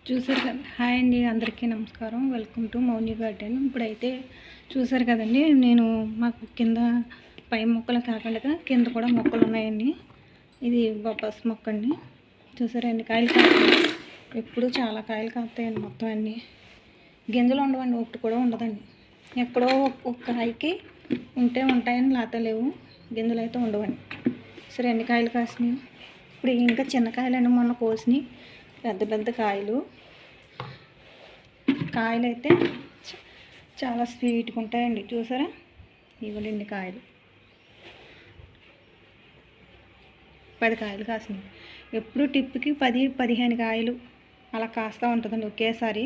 చూసారు కదా? హాయ్ అండి అందరికీ నమస్కారం. వెల్కమ్ టు మౌని గార్డెన్ ఇప్పుడైతే చూసారు కదండి నేను మాకు కింద పై మొక్కలు కాకుండా కింద కూడా మొక్కలు ఉన్నాయండి. ఇది బొబ్బాస్ మొక్క అండి. చూసారండి కాయలు కాస్తాయి. ఎప్పుడు చాలా కాయలు కాస్తాయండి మొత్తం అన్నీ. గింజలు ఉండవండి ఒకటి కూడా ఉండదండి. ఎక్కడో ఒక- కాయకి ఉంటే ఉంటాయని లేత లేవు. గింజలు అయితే ఉండవండి. సరే ఎన్ని కాయలు కాసినాయి ఇప్పుడు ఇంకా చిన్న కాయలు అండి మొన్న కోసినాయి పెద్ద పెద్ద కాయలు. కాయలు అయితే చాలా స్వీట్గా ఉంటాయండి. చూసారా? ఇవ్వండి కాయలు. పది కాయలు కాసినాయి. ఎప్పుడు టిప్కి పది పదిహేను కాయలు అలా కాస్తూ ఉంటుందండి ఒకేసారి.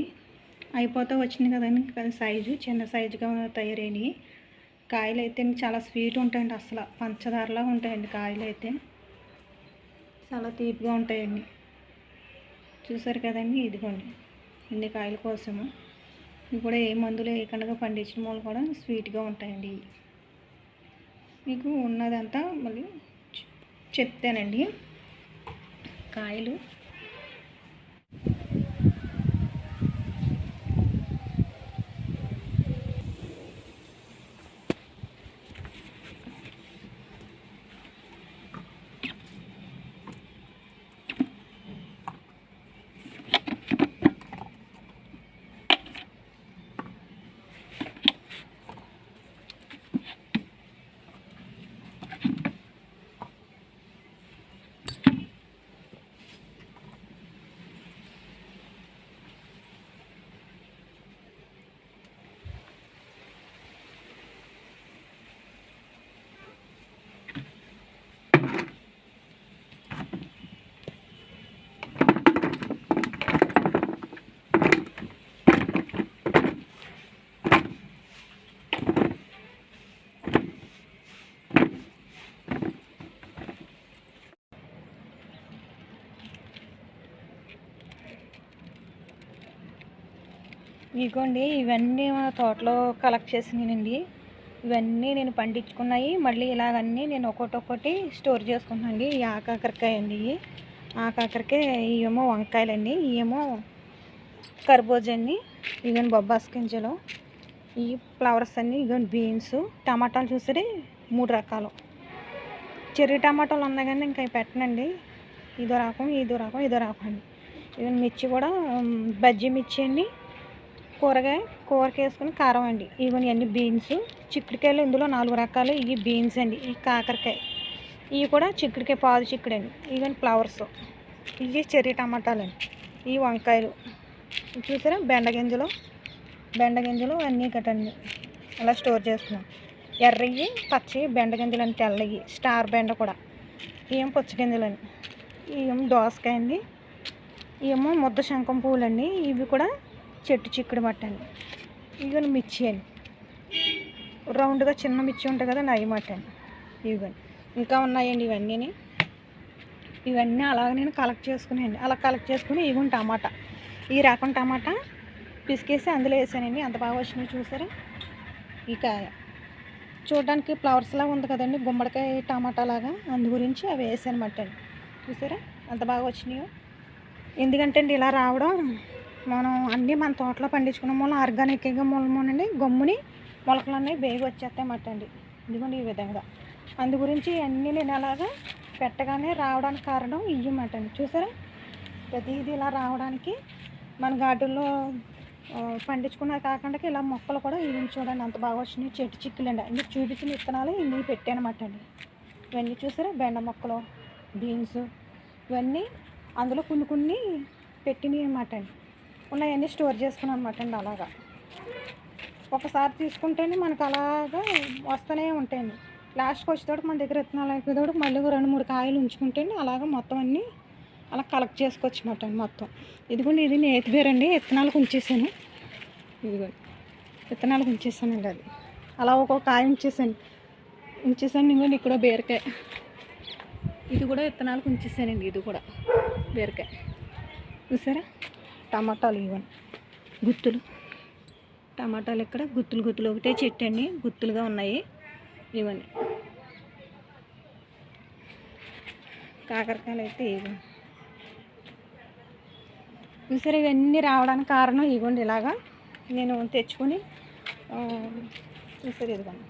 అయిపోతూ వచ్చింది కదండి సైజు చిన్న సైజుగా తయారైనవి కాయలు అయితే చాలా స్వీట్ ఉంటాయండి అసలు. పంచదారలా ఉంటాయండి కాయలు అయితే చాలా తీపిగా ఉంటాయండి. చూసారు కదండి? ఇదిగోండి. ఇన్ని కాయల కోసము. ఇవి కూడా ఏ మందులు వేయకుండా పండించిన వాళ్ళు కూడా స్వీట్గా ఉంటాయండి. మీకు ఉన్నదంతా మళ్ళీ చెప్తానండి. కాయలు ఇదిగోండి ఇవన్నీ మా తోటలో కలెక్ట్ చేసినానండి ఇవన్నీ నేను పండించుకున్నాయి. మళ్ళీ ఇలాగన్నీ నేను ఒకటి స్టోర్ చేసుకున్నానండి ఈ ఆకాకరకాయ అండి ఆకాకరకాయ ఇవేమో వంకాయలండి. ఇవేమో కర్బూజ అండి. ఇవన్నీ బొబ్బాస్ గింజలు. ఈ ఫ్లవర్స్ అన్నీ ఇవన్నీ బీన్స్ టమాటాలు చూసారే మూడు రకాలు. చెర్రీ టమాటాలు ఉన్నాయి కానీ ఇంకా పెట్టనండి. ఇదో రకం ఇదో రకం ఇదో రకం అండి. ఇవన్నీ మిర్చి కూడా బజ్జీ మిర్చి అండి. కూరగాయ కూరకి వేసుకుని కారం అండి. ఇవన్నీ అన్ని బీన్స్. చిక్కుడుకాయలు ఇందులో నాలుగు రకాలు. ఇవి బీన్స్ అండి. ఈ కాకరకాయ. ఇవి కూడా చిక్కుడుకాయ పాదు చిక్కుడు అండి. ఇవన్నీ ఫ్లవర్స్. ఇవి చెర్రీ టమాటాలు అండి ఈ వంకాయలు. చూసారా? బెండ గింజలు. బెండ గింజలు అన్నీ కట్టండి అలా స్టోర్ చేసుకున్నాం. ఎర్రయ్యి పచ్చి బెండ గింజలు అని తెల్లవి స్టార్ బెండ కూడా. ఏం పుచ్చగింజలు అని అండి దోసకాయ అండి. ఇవేమో ముద్ద శంఖం పువ్వులు అండి ఇవి కూడా చెట్టు చిక్కుడు మటన్. అండి ఇవన్నీ మిర్చి అని. రౌండ్గా చిన్న మిర్చి ఉంటుంది కదా నై మటన్. అండి ఇవన్నీ ఇంకా ఉన్నాయండి ఇవన్నీ ఇవన్నీ అలాగ నేను కలెక్ట్ చేసుకున్నాయండి అలా కలెక్ట్ చేసుకుని ఇవి టమాటా. ఈ రకం టమాటా పిసికేసి అందులో వేసానండి. అంత బాగా వచ్చినాయి చూసారా? ఈ కాయ. చూడడానికి ఫ్లవర్స్ లాగా ఉంది కదండి గుమ్మడికాయ టమాటా లాగా. అందు గురించి అవి వేసానమాట అండి చూసారా? అంత బాగా వచ్చినాయో. ఎందుకంటే అండి ఇలా రావడం మనం అన్నీ మన తోటలో పండించుకున్న మూలం ఆర్గానిక్గా మూలమోనండి. గమ్ముని మొలకలు అనేవి బేగి వచ్చేస్తాయన్నమాట అండి ఇదిగోండి ఈ విధంగా. అందు గురించి అన్నీ నేను అలాగా పెట్టగానే రావడానికి కారణం ఇయ్యమాట అండి చూసారా? ప్రతిదీ ఇలా రావడానికి మన గార్డెన్లో ఆ, పండించుకున్నది కాకుండా ఇలా మొక్కలు కూడా ఇవి చూడండి. అంత బాగా వచ్చినాయి. చెట్టు చిక్కులండి. అన్ని చూపించిన విత్తనాలు ఇన్ని పెట్టానమాట అండి ఇవన్నీ చూసారా? బెండ మొక్కలు బీన్స్ ఇవన్నీ అందులో కొన్ని కొన్ని పెట్టినవి అన్నమాట అండి ఉన్నాయన్నీ స్టోర్ చేసుకున్నాను అనమాట అండి అలాగా. ఒకసారి తీసుకుంటేనే మనకు అలాగా వస్తూనే ఉంటాయండి. లాస్ట్కి వచ్చేటప్పుడు మన దగ్గర విత్తనాలు అయిపోయేటప్పుడు మళ్ళీ రెండు మూడు కాయలు ఉంచుకుంటేనే అలాగా మొత్తం అన్నీ అలా కలెక్ట్ చేసుకోవచ్చు అనమాట అండి మొత్తం. ఇదిగోండి ఇది నేతి బేర్ అండి విత్తనాలకు ఉంచేసాను. ఇదిగోండి విత్తనాలకు ఉంచేసానండి అది. అలా ఒక్కొక్క కాయ ఉంచేసాను. ఉంచేసాను ఇంకోండి ఇక్కడ బీరకాయ. ఇది కూడా విత్తనాలకు ఉంచేసానండి ఇది కూడా బీరకాయ. చూసారా? టమాటాలు ఇవ్వండి. గుత్తులు. టమాటాలు ఇక్కడ గుత్తులు గుత్తులు ఒకటే చెట్టు అండి గుత్తులుగా ఉన్నాయి. ఇవ్వండి. కాకరకాయలు అయితే ఇవ్వండి. చూసారు ఇవన్నీ రావడానికి కారణం ఇవ్వండి ఇలాగా. నేను తెచ్చుకొని ఆ, చూసారు ఇదిగోండి.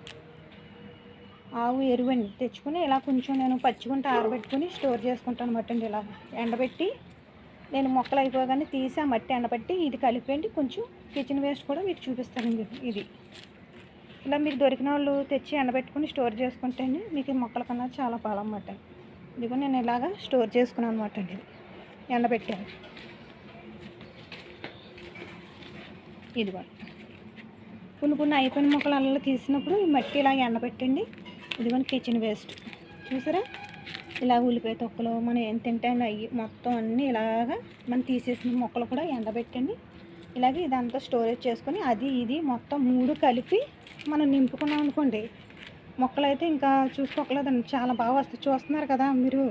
ఆవు ఎరువండి. తెచ్చుకొని ఇలా కొంచెం నేను పచ్చిగుంట ఆరబెట్టుకొని స్టోర్ చేసుకుంటాను అనమాట అండి ఇలా ఎండబెట్టి నేను మొక్కలు అయిపోగానే తీసి ఆ మట్టి ఎండబెట్టి ఇది కలిపండి కొంచెం కిచెన్ వేస్ట్ కూడా మీకు చూపిస్తానండి ఇది. ఇలా మీరు దొరికిన వాళ్ళు తెచ్చి ఎండబెట్టుకుని స్టోర్ చేసుకుంటే మీకు ఈ మొక్కల కన్నా చాలా పాలన్నమాట ఇదిగో నేను ఇలాగా స్టోర్ చేసుకున్నాను అనమాట అండి ఇది. ఎండబెట్టాను. ఇదిగో. కొన్ని కొన్ని అయిపోయిన మొక్కలు అలా తీసినప్పుడు ఈ మట్టి ఇలా ఎండబెట్టండి. ఇదిగోని కిచెన్ వేస్ట్ చూసారా? ఇలా ఉల్లిపాయ తొక్కలు మనం ఏం తింటే అవి మొత్తం అన్నీ ఇలాగా మనం తీసేసిన మొక్కలు కూడా ఎండబెట్టండి. ఇలాగే ఇదంతా స్టోరేజ్ చేసుకొని అది ఇది మొత్తం మూడు కలిపి మనం నింపుకున్నాం అనుకోండి. మొక్కలు అయితే ఇంకా చూసుకోకలేదండి. చాలా బాగా వస్తాయి. చూస్తున్నారు కదా మీరు?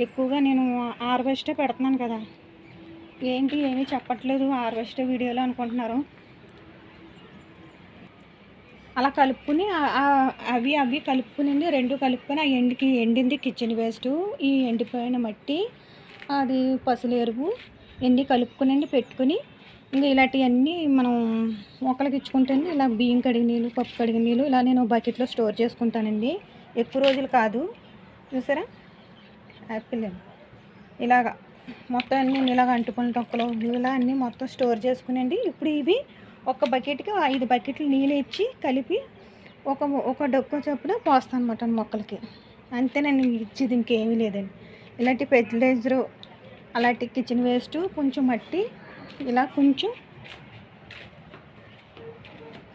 ఎక్కువగా నేను హార్వెస్టే పెడుతున్నాను కదా. ఏంటి ఏమీ చెప్పట్లేదు హార్వెస్ట్ వీడియోలో అనుకుంటున్నారు. అలా కలుపుకుని అవి అవి కలుపుకుని రెండు కలుపుకొని ఆ ఎండికి ఎండింది కిచెన్ వేస్ట్ ఈ ఎండిపోయిన మట్టి అది పసులు ఎరువు ఎన్ని కలుపుకునండి పెట్టుకుని ఇంకా ఇలాంటివన్నీ మనం మొక్కలకి ఇచ్చుకుంటాను ఇలా బియ్యం కడిగిన నీళ్ళు పప్పు కడిగి నీళ్ళు ఇలా నేను బకెట్లో స్టోర్ చేసుకుంటానండి. ఎక్కువ రోజులు కాదు. చూసారా? యాపిల్ ఇలాగా మొత్తం అన్నీ ఇలాగ అంటుకున్న తొక్కలు ఇలా అన్నీ మొత్తం స్టోర్ చేసుకునండి ఇప్పుడు ఇవి ఒక బకెట్కి ఐదు బకెట్లు నీళ్ళు ఇచ్చి కలిపి ఒక ఒక డొక్క చొప్పున పోస్తాను అనమాట మొక్కలకి అంతేనండి ఇచ్చేది ఇంకేమీ లేదండి. ఇలాంటి ఫెర్టిలైజరు అలాంటి కిచెన్ వేస్ట్ కొంచెం మట్టి ఇలా కొంచెం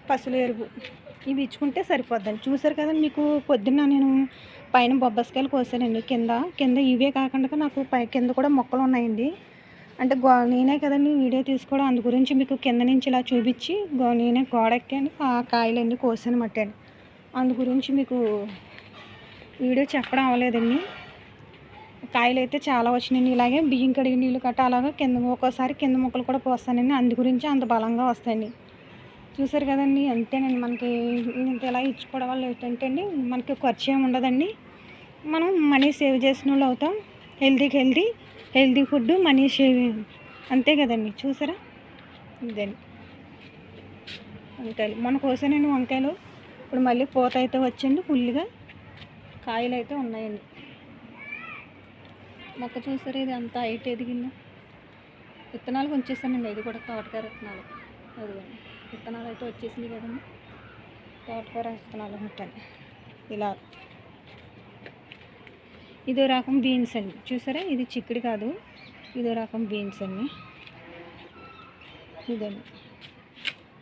పసులు ఎరువు ఇవి ఇచ్చుకుంటే సరిపోద్దండి. చూసారు కదా మీకు పొద్దున్న నేను పైన బొబ్బస్కాయలు కోసానండి. కింద కింద ఇవే కాకుండా నాకు పై కింద కూడా మొక్కలు ఉన్నాయండి. అంటే గో నేనే కదండి వీడియో తీసుకోవడం అందు గురించి మీకు కింద నుంచి ఇలా చూపించి గో నేనే గోడెక్కాను ఆ కాయలన్నీ కోసాను మట్టాను. అందు గురించి మీకు వీడియో చెప్పడం అవ్వలేదండి. కాయలు అయితే చాలా వచ్చినాయండి. ఇలాగే బియ్యం కడిగి నీళ్ళు కట్ట అలాగా కింద ఒక్కోసారి కింద మొక్కలు కూడా పోస్తానండి. అందు గురించి అంత బలంగా వస్తాయండి. చూసారు కదండి అంతేనండి. మనకి ఇంత ఇలా ఇచ్చుకోవడం వల్ల ఏంటంటే అండి మనకి ఖర్చు ఏమి ఉండదండి. మనం మనీ సేవ్ చేసిన వాళ్ళు అవుతాం. హెల్తీకి healthy healthy food money saving అంతే కదండి చూసారా? ఇదండి. వంకాయలు. మన కోసానండి వంకాయలు ఇప్పుడు మళ్ళీ పూత అయితే వచ్చింది ఫుల్గా కాయలు అయితే ఉన్నాయండి. మొక్క చూసారా ఇది అంత హైట్ ఎదిగిందా? విత్తనాలు ఉంచేసానండి ఇది కూడా తోటకూర విత్తనాలు. అదిగోండి. విత్తనాలు అయితే వచ్చేసింది కదండి. తోటకూర విత్తనాలు ఉంటాయి. ఇలా ఇదో రకం బీన్స్ అండి. చూసారా? ఇది చిక్కుడు కాదు. ఇదో రకం బీన్స్ అండి. ఇదండి.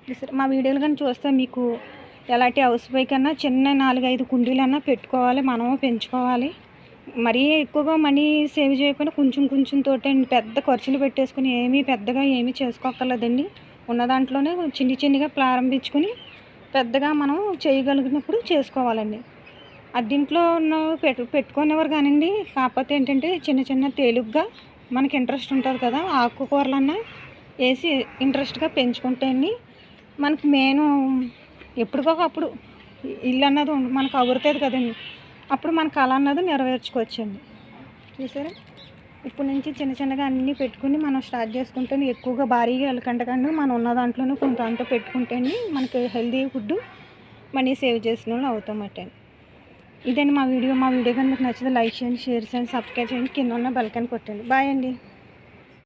చూసారా? మా వీడియోలు కానీ చూస్తే మీకు ఎలాంటి హౌస్ బై కన్నా చిన్న నాలుగైదు కుండీలన్నా పెట్టుకోవాలి మనము పెంచుకోవాలి. మరీ ఎక్కువగా మనీ సేవ్ చేయకపోయినా కొంచెం కొంచెం తోటే పెద్ద ఖర్చులు పెట్టేసుకుని ఏమీ పెద్దగా ఏమీ చేసుకోక్కర్లేదండి. ఉన్న దాంట్లోనే చిన్ని చిన్నిగా ప్రారంభించుకుని పెద్దగా మనం చేయగలిగినప్పుడు చేసుకోవాలండి. అద్దీంట్లో ఉన్న పెట్టు పెట్టుకునేవారు కానివ్వండి కాకపోతే ఏంటంటే చిన్న చిన్న తేలిగ్గా మనకి ఇంట్రెస్ట్ ఉంటుంది కదా ఆకుకూరలన్నా వేసి ఇంట్రెస్ట్గా పెంచుకుంటే అండి మనకి మెయిన్ ఎప్పటికొకప్పుడు ఇల్లు అన్నది మనకు అవురుతుంది కదండి. అప్పుడు మన కళ అన్నది నెరవేర్చుకోవచ్చండి. చూసారా? ఇప్పుడు నుంచి చిన్న చిన్నగా అన్నీ పెట్టుకుని మనం స్టార్ట్ చేసుకుంటే ఎక్కువగా భారీగా వెళ్ళకుండా కానీ మనం ఉన్న దాంట్లోనే కొంత అంత పెట్టుకుంటే మనకి హెల్తీ ఫుడ్ మనీ సేవ్ చేసిన వాళ్ళు అవుతామట ఇదండి మా వీడియో. మా వీడియో కనుక నచ్చితే లైక్ చేయండి షేర్ చేయండి సబ్స్క్రైబ్ చేయండి. కింద ఉన్న బెల్కన్ కొట్టండి. బాయ్ అండి.